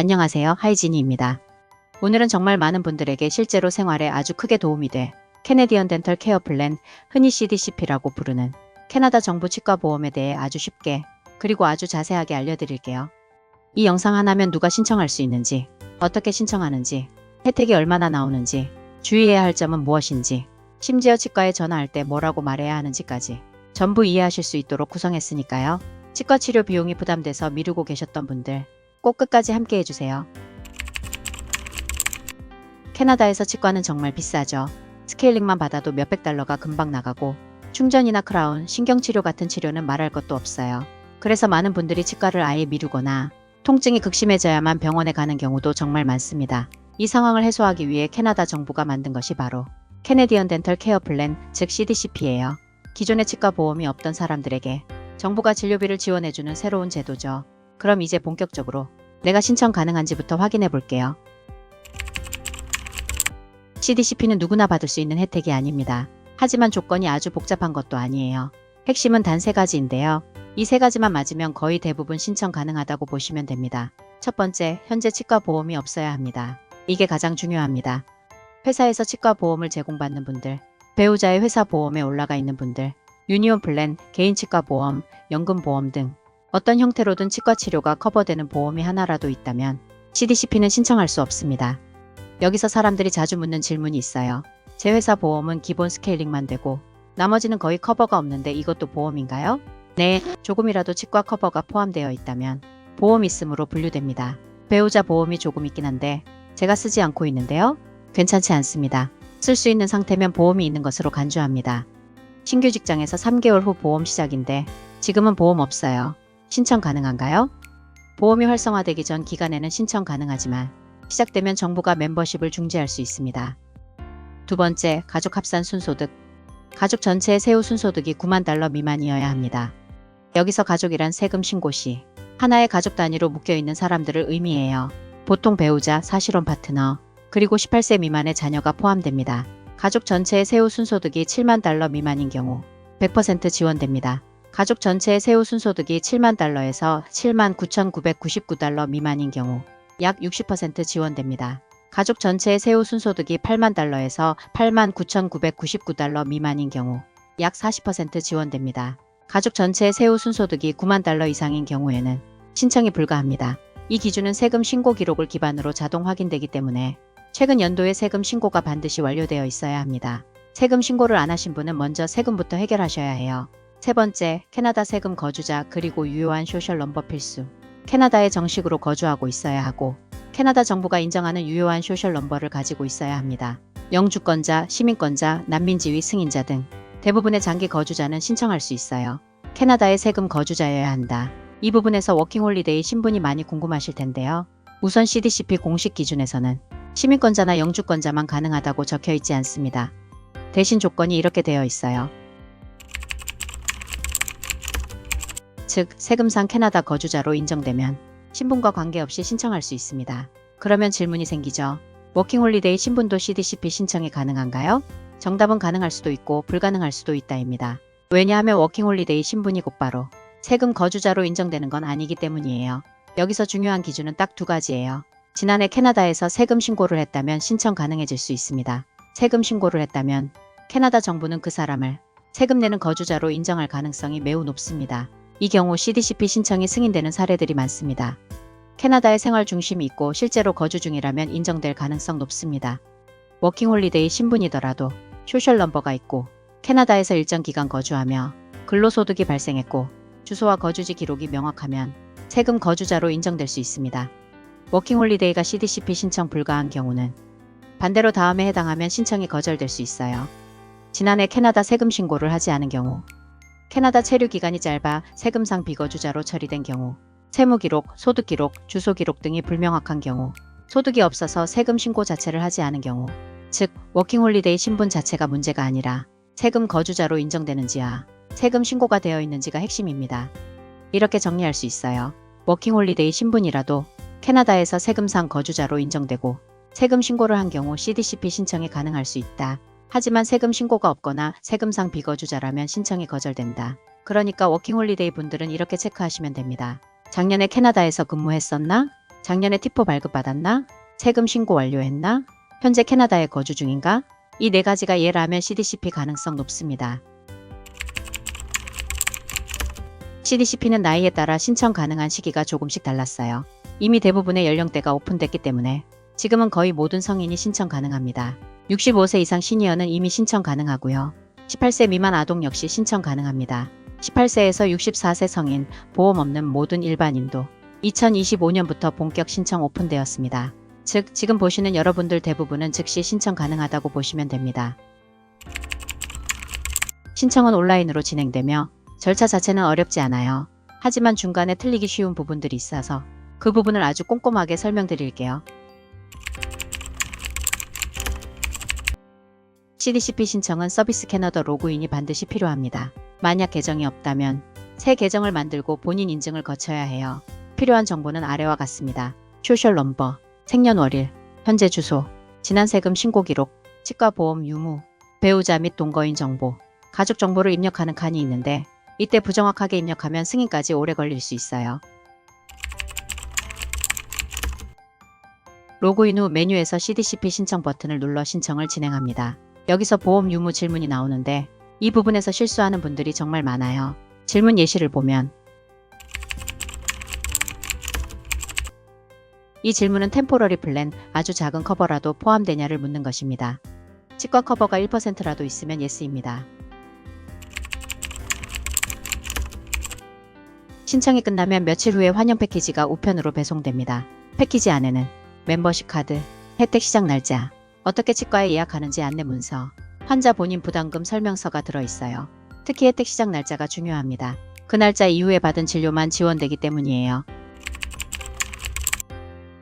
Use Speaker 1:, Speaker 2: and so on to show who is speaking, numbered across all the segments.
Speaker 1: 안녕하세요. 하이지니입니다. 오늘은 정말 많은 분들에게 실제로 생활에 아주 크게 도움이 돼 캐네디언 덴털 케어 플랜, 흔히 CDCP라고 부르는 캐나다 정부 치과 보험에 대해 아주 쉽게 그리고 아주 자세하게 알려드릴게요. 이 영상 하나면 누가 신청할 수 있는지, 어떻게 신청하는지, 혜택이 얼마나 나오는지, 주의해야 할 점은 무엇인지, 심지어 치과에 전화할 때 뭐라고 말해야 하는지까지 전부 이해하실 수 있도록 구성했으니까요. 치과 치료 비용이 부담돼서 미루고 계셨던 분들 꼭 끝까지 함께 해주세요. 캐나다에서 치과는 정말 비싸죠. 스케일링만 받아도 몇백 달러가 금방 나가고 충전이나 크라운, 신경치료 같은 치료는 말할 것도 없어요. 그래서 많은 분들이 치과를 아예 미루거나 통증이 극심해져야만 병원에 가는 경우도 정말 많습니다. 이 상황을 해소하기 위해 캐나다 정부가 만든 것이 바로 캐네디언 덴털 케어 플랜, 즉 CDCP예요. 기존의 치과 보험이 없던 사람들에게 정부가 진료비를 지원해주는 새로운 제도죠. 그럼 이제 본격적으로 내가 신청 가능한지부터 확인해 볼게요. CDCP는 누구나 받을 수 있는 혜택이 아닙니다. 하지만 조건이 아주 복잡한 것도 아니에요. 핵심은 단 세 가지인데요. 이 세 가지만 맞으면 거의 대부분 신청 가능하다고 보시면 됩니다. 첫 번째, 현재 치과 보험이 없어야 합니다. 이게 가장 중요합니다. 회사에서 치과 보험을 제공받는 분들, 배우자의 회사 보험에 올라가 있는 분들, 유니온 플랜, 개인 치과 보험, 연금 보험 등 어떤 형태로든 치과 치료가 커버되는 보험이 하나라도 있다면 CDCP는 신청할 수 없습니다. 여기서 사람들이 자주 묻는 질문이 있어요. 제 회사 보험은 기본 스케일링만 되고 나머지는 거의 커버가 없는데 이것도 보험인가요? 네, 조금이라도 치과 커버가 포함되어 있다면 보험 있음으로 분류됩니다. 배우자 보험이 조금 있긴 한데 제가 쓰지 않고 있는데요. 괜찮지 않습니다. 쓸 수 있는 상태면 보험이 있는 것으로 간주합니다. 신규 직장에서 3개월 후 보험 시작인데 지금은 보험 없어요. 신청 가능한가요? 보험이 활성화되기 전 기간에는 신청 가능하지만 시작되면 정부가 멤버십을 중지할 수 있습니다. 두 번째, 가족 합산 순소득. 가족 전체의 세후 순소득이 9만 달러 미만이어야 합니다. 여기서 가족이란 세금 신고 시 하나의 가족 단위로 묶여 있는 사람들을 의미해요. 보통 배우자, 사실혼 파트너, 그리고 18세 미만의 자녀가 포함됩니다. 가족 전체의 세후 순소득이 7만 달러 미만인 경우 100% 지원됩니다. 가족 전체의 세후 순소득이 7만 달러에서 7만 9,999달러 미만인 경우 약 60% 지원됩니다. 가족 전체의 세후 순소득이 8만 달러에서 8만 9,999달러 미만인 경우 약 40% 지원됩니다. 가족 전체의 세후 순소득이 9만 달러 이상인 경우에는 신청이 불가합니다. 이 기준은 세금 신고 기록을 기반으로 자동 확인되기 때문에 최근 연도의 세금 신고가 반드시 완료되어 있어야 합니다. 세금 신고를 안 하신 분은 먼저 세금부터 해결하셔야 해요. 세 번째, 캐나다 세금 거주자 그리고 유효한 소셜 넘버 필수. 캐나다에 정식으로 거주하고 있어야 하고 캐나다 정부가 인정하는 유효한 소셜 넘버를 가지고 있어야 합니다. 영주권자, 시민권자, 난민지위 승인자 등 대부분의 장기 거주자는 신청할 수 있어요. 캐나다의 세금 거주자여야 한다. 이 부분에서 워킹홀리데이 신분이 많이 궁금하실 텐데요. 우선 CDCP 공식 기준에서는 시민권자나 영주권자만 가능하다고 적혀 있지 않습니다. 대신 조건이 이렇게 되어 있어요. 즉, 세금상 캐나다 거주자로 인정되면 신분과 관계없이 신청할 수 있습니다. 그러면 질문이 생기죠. 워킹홀리데이 신분도 CDCP 신청이 가능한가요? 정답은 가능할 수도 있고 불가능할 수도 있다입니다. 왜냐하면 워킹홀리데이 신분이 곧바로 세금 거주자로 인정되는 건 아니기 때문이에요. 여기서 중요한 기준은 딱 두 가지예요. 지난해 캐나다에서 세금 신고를 했다면 신청 가능해질 수 있습니다. 세금 신고를 했다면 캐나다 정부는 그 사람을 세금 내는 거주자로 인정할 가능성이 매우 높습니다. 이 경우 CDCP 신청이 승인되는 사례들이 많습니다. 캐나다에 생활 중심이 있고 실제로 거주 중이라면 인정될 가능성 높습니다. 워킹홀리데이 신분이더라도 소셜 넘버가 있고 캐나다에서 일정 기간 거주하며 근로소득이 발생했고 주소와 거주지 기록이 명확하면 세금 거주자로 인정될 수 있습니다. 워킹홀리데이가 CDCP 신청 불가한 경우는 반대로 다음에 해당하면 신청이 거절될 수 있어요. 지난해 캐나다 세금 신고를 하지 않은 경우 캐나다 체류 기간이 짧아 세금상 비거주자로 처리된 경우 세무 기록, 소득 기록, 주소 기록 등이 불명확한 경우 소득이 없어서 세금 신고 자체를 하지 않은 경우 즉 워킹홀리데이 신분 자체가 문제가 아니라 세금 거주자로 인정되는지와 세금 신고가 되어 있는지가 핵심입니다. 이렇게 정리할 수 있어요. 워킹홀리데이 신분이라도 캐나다에서 세금상 거주자로 인정되고 세금 신고를 한 경우 CDCP 신청이 가능할 수 있다. 하지만 세금 신고가 없거나 세금상 비거주자라면 신청이 거절된다. 그러니까 워킹홀리데이 분들은 이렇게 체크하시면 됩니다. 작년에 캐나다에서 근무했었나? 작년에 티포 발급받았나? 세금 신고 완료했나? 현재 캐나다에 거주 중인가? 이 네 가지가 예라면 CDCP 가능성 높습니다. CDCP는 나이에 따라 신청 가능한 시기가 조금씩 달랐어요. 이미 대부분의 연령대가 오픈됐기 때문에 지금은 거의 모든 성인이 신청 가능합니다. 65세 이상 시니어는 이미 신청 가능하고요. 18세 미만 아동 역시 신청 가능합니다. 18세에서 64세 성인, 보험 없는 모든 일반인도 2025년부터 본격 신청 오픈되었습니다. 즉, 지금 보시는 여러분들 대부분은 즉시 신청 가능하다고 보시면 됩니다. 신청은 온라인으로 진행되며 절차 자체는 어렵지 않아요. 하지만 중간에 틀리기 쉬운 부분들이 있어서 그 부분을 아주 꼼꼼하게 설명드릴게요. CDCP 신청은 서비스 캐나다 로그인이 반드시 필요합니다. 만약 계정이 없다면 새 계정을 만들고 본인 인증을 거쳐야 해요. 필요한 정보는 아래와 같습니다. 소셜 넘버, 생년월일, 현재 주소, 지난 세금 신고 기록, 치과 보험 유무, 배우자 및 동거인 정보, 가족 정보를 입력하는 칸이 있는데 이때 부정확하게 입력하면 승인까지 오래 걸릴 수 있어요. 로그인 후 메뉴에서 CDCP 신청 버튼을 눌러 신청을 진행합니다. 여기서 보험 유무 질문이 나오는데 이 부분에서 실수하는 분들이 정말 많아요. 질문 예시를 보면 이 질문은 템포러리 플랜 아주 작은 커버라도 포함되냐를 묻는 것입니다. 치과 커버가 1%라도 있으면 예스입니다. 신청이 끝나면 며칠 후에 환영 패키지가 우편으로 배송됩니다. 패키지 안에는 멤버십 카드, 혜택 시작 날짜, 어떻게 치과에 예약하는지 안내 문서, 환자 본인 부담금 설명서가 들어있어요. 특히 혜택 시작 날짜가 중요합니다. 그 날짜 이후에 받은 진료만 지원되기 때문이에요.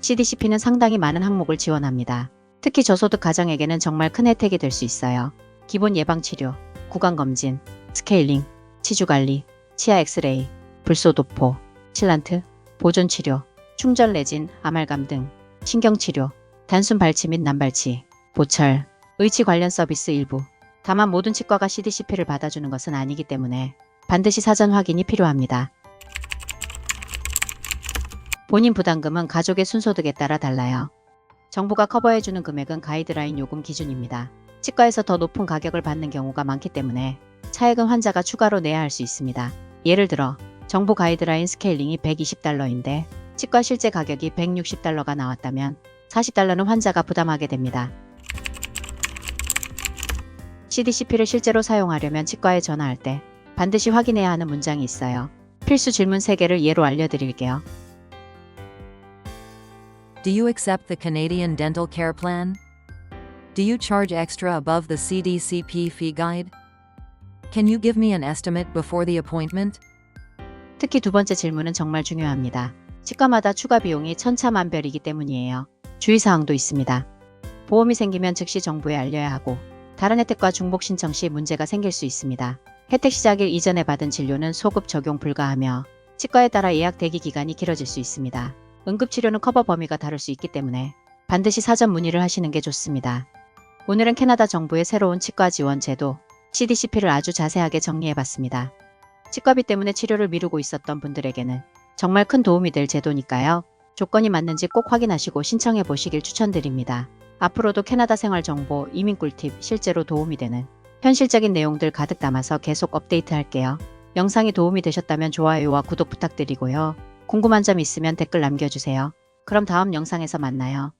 Speaker 1: CDCP는 상당히 많은 항목을 지원합니다. 특히 저소득 가정에게는 정말 큰 혜택이 될 수 있어요. 기본 예방치료, 구강검진, 스케일링, 치주관리, 치아 엑스레이, 불소도포, 칠란트, 보존치료, 충전 레진, 아말감 등 신경치료, 단순 발치 및 난발치, 보철, 의치 관련 서비스 일부. 다만 모든 치과가 CDCP를 받아주는 것은 아니기 때문에 반드시 사전 확인이 필요합니다. 본인 부담금은 가족의 순소득에 따라 달라요. 정부가 커버해주는 금액은 가이드라인 요금 기준입니다. 치과에서 더 높은 가격을 받는 경우가 많기 때문에 차액은 환자가 추가로 내야 할 수 있습니다. 예를 들어 정부 가이드라인 스케일링이 120달러인데 치과 실제 가격이 160달러가 나왔다면 40달러는 환자가 부담하게 됩니다. CDCP를 실제로 사용하려면 치과에 전화할 때 반드시 확인해야 하는 문장이 있어요. 필수 질문 3개를 예로 알려드릴게요.
Speaker 2: Do you accept the Canadian Dental Care Plan? Do you charge extra above the CDCP fee guide? Can you give me an estimate before the appointment?
Speaker 1: 특히 두 번째 질문은 정말 중요합니다. 치과마다 추가 비용이 천차만별이기 때문이에요. 주의사항도 있습니다. 보험이 생기면 즉시 정부에 알려야 하고 다른 혜택과 중복 신청 시 문제가 생길 수 있습니다. 혜택 시작일 이전에 받은 진료는 소급 적용 불가하며 치과에 따라 예약 대기 기간이 길어질 수 있습니다. 응급치료는 커버 범위가 다를 수 있기 때문에 반드시 사전 문의를 하시는 게 좋습니다. 오늘은 캐나다 정부의 새로운 치과 지원 제도 CDCP를 아주 자세하게 정리해봤습니다. 치과비 때문에 치료를 미루고 있었던 분들에게는 정말 큰 도움이 될 제도니까요. 조건이 맞는지 꼭 확인하시고 신청해 보시길 추천드립니다. 앞으로도 캐나다 생활 정보, 이민 꿀팁, 실제로 도움이 되는 현실적인 내용들 가득 담아서 계속 업데이트 할게요. 영상이 도움이 되셨다면 좋아요와 구독 부탁드리고요. 궁금한 점 있으면 댓글 남겨주세요. 그럼 다음 영상에서 만나요.